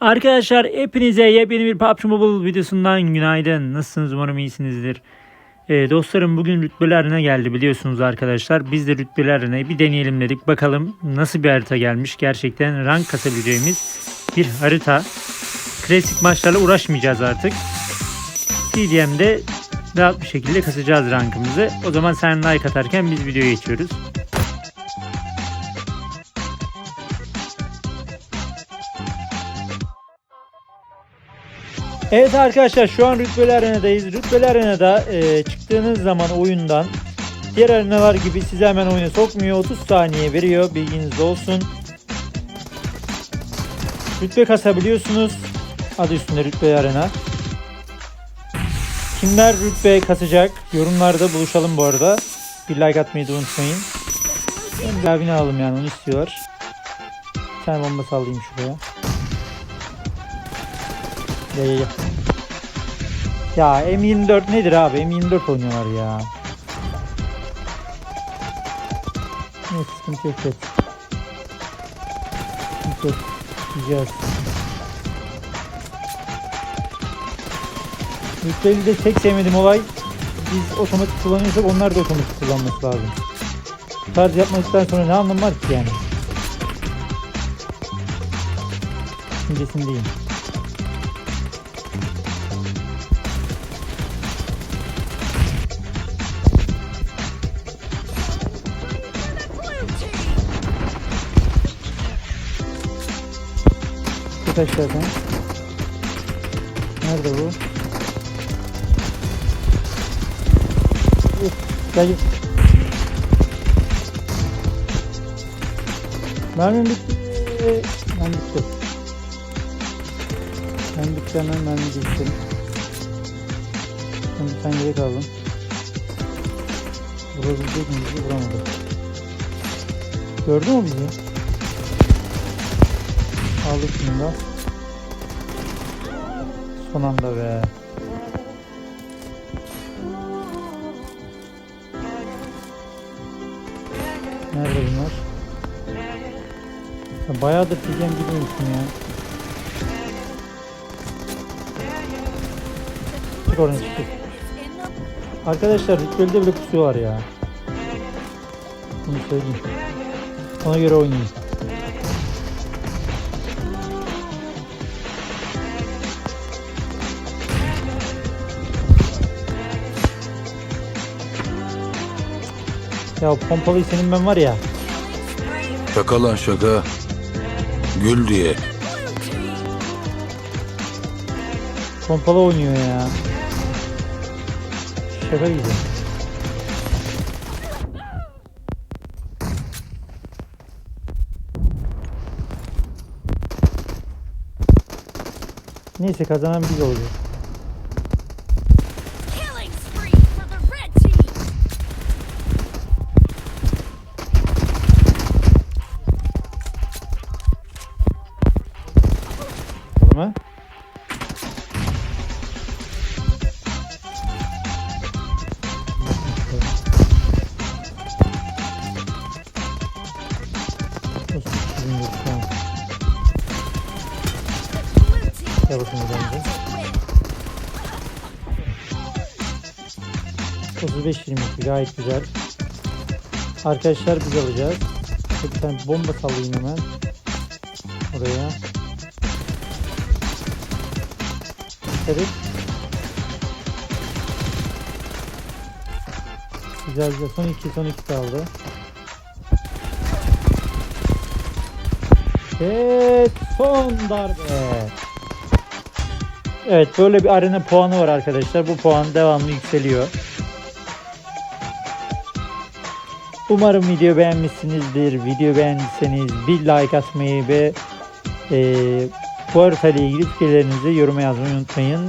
Arkadaşlar hepinize yepyeni bir PUBG Mobile videosundan günaydın. Nasılsınız umarım iyisinizdir. Ee, dostlarım bugün rütbelerine geldi biliyorsunuz arkadaşlar. Biz de rütbelerine bir deneyelim dedik. Bakalım nasıl bir harita gelmiş. Gerçekten rank kasabileceğimiz bir harita. Klasik maçlarla uğraşmayacağız artık. TDM'de rahat bir şekilde kasacağız rankımızı. O zaman sen like atarken biz videoya geçiyoruz. Evet arkadaşlar şu an rütbeli arenadayız. Rütbeli arenada e, çıktığınız zaman oyundan diğer arenalar gibi sizi hemen oyuna sokmuyor. 30 saniye veriyor bilginiz olsun. Rütbe kasabiliyorsunuz. Adı üstünde rütbeli arena. Kimler rütbe kasacak? Yorumlarda buluşalım bu arada. Bir like atmayı da unutmayın. Ben bir alalım yani onu istiyorlar. Bir tane bomba sallayayım şuraya. Ya ya ya. Ya M24 nedir abi? M24 oynuyorlar ya. Neyse sıkıntı yok. evet. Sıkıntı yok. Güzel. Rütbeli de tek sevmediğim olay biz otomatik kullanıyorsak onlar da otomatik kullanması lazım. Tarz yapmadıktan sonra ne anlamı var ki yani? Düşüncesindeyim. Aşağıdan. Nerede bu? Gel gel. Mermim bitti. Ben bitti. Ben bitti hemen mermi bitti. Ben bir tane yere kaldım. Vurabilecek miyiz? bizi? Vuramadı. Gördü mü bizi? Aldık da. Son anda be. Nerede bunlar? Ya bayağıdır diyeceğim gidiyorsun ya. Çık oradan çık. Arkadaşlar rütbeli bile pusuyorlar ya. Bunu söyleyeyim. Ona göre oynayın. Ya pompalıyı senin ben var ya. Şaka lan şaka. Gül diye. Pompalı oynuyor ya. Şaka gibi. Neyse kazanan biz olacağız. Tamam. Blue team Gel bakayım bir. win. 35-22 gayet güzel. Arkadaşlar biz alacağız. Bir tane bomba sallayayım hemen. Oraya. Evet. Güzel güzel. Son 2 son 2 kaldı. Evet son darbe. Evet böyle bir arena puanı var arkadaşlar. Bu puan devamlı yükseliyor. Umarım video beğenmişsinizdir. Video beğendiyseniz bir like atmayı ve eee bu haritayla ilgili fikirlerinizi yoruma yazmayı unutmayın.